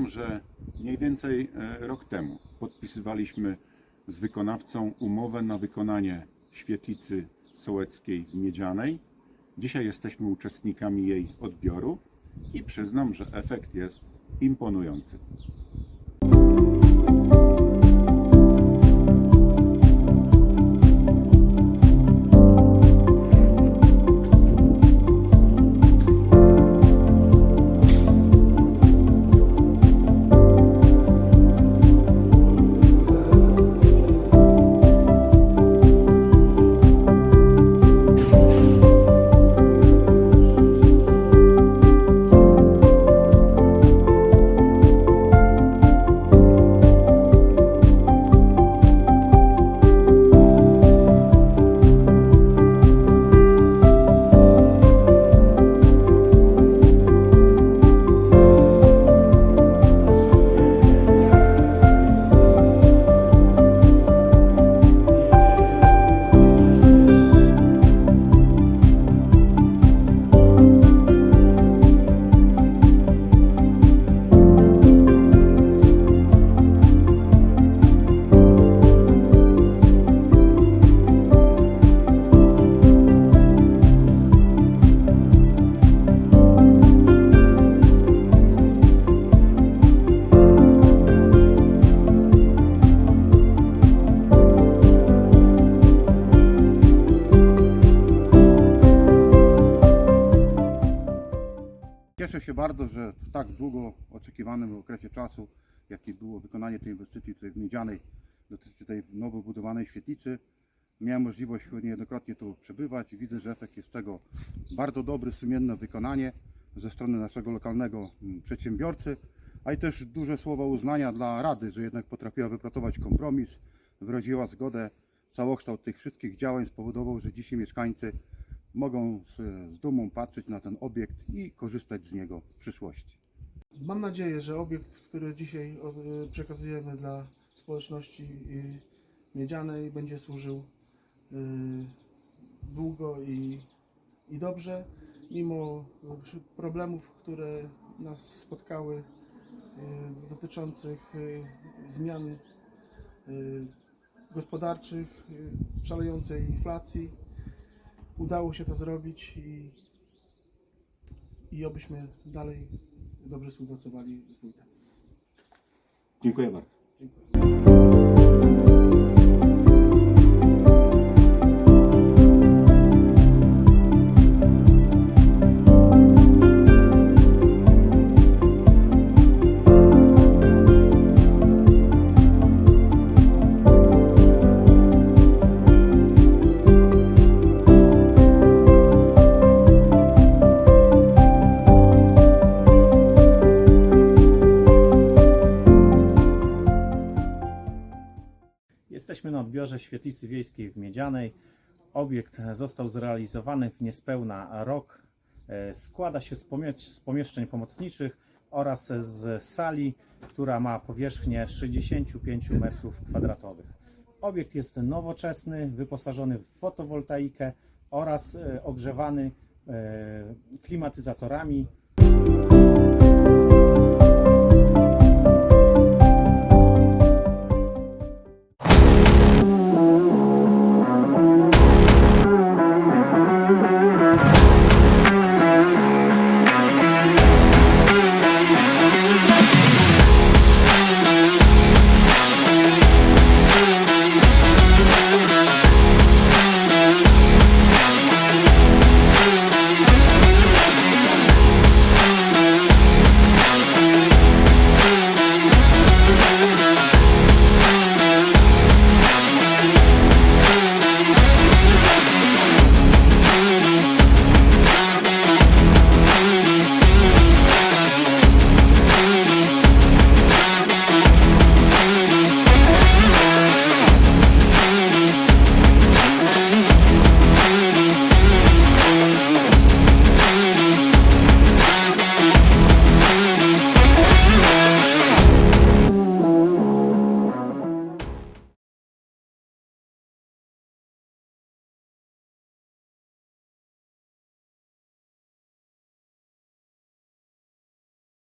Pamiętam, że mniej więcej e, rok temu podpisywaliśmy z wykonawcą umowę na wykonanie świetlicy sołeckiej w Miedzianej. Dzisiaj jesteśmy uczestnikami jej odbioru i przyznam, że efekt jest imponujący. Cieszę się bardzo, że w tak długo oczekiwanym okresie czasu, jaki było wykonanie tej inwestycji tutaj w Miedzianej, dotyczy tej nowo budowanej świetlicy, miałem możliwość niejednokrotnie tu przebywać i widzę, że efekt jest tego bardzo dobry, sumienne wykonanie ze strony naszego lokalnego mm, przedsiębiorcy, a i też duże słowa uznania dla Rady, że jednak potrafiła wypracować kompromis, wyraziła zgodę. Całokształt tych wszystkich działań spowodował, że dzisiaj mieszkańcy mogą z, z dumą patrzeć na ten obiekt i korzystać z niego w przyszłości. Mam nadzieję, że obiekt, który dzisiaj y, przekazujemy dla społeczności y, miedzianej będzie służył y, długo i, i dobrze, mimo problemów, które nas spotkały dotyczących zmian gospodarczych, szalejącej inflacji. Udało się to zrobić i, i obyśmy dalej dobrze współpracowali z wójtem. Dziękuję bardzo. Dziękuję. Odbiorze świetlicy wiejskiej w Miedzianej. Obiekt został zrealizowany w niespełna rok. E, Składa się z, pomie- z pomieszczeń pomocniczych oraz z sali, która ma powierzchnię 65 m2. Obiekt jest nowoczesny, wyposażony w fotowoltaikę oraz e, ogrzewany e, klimatyzatorami.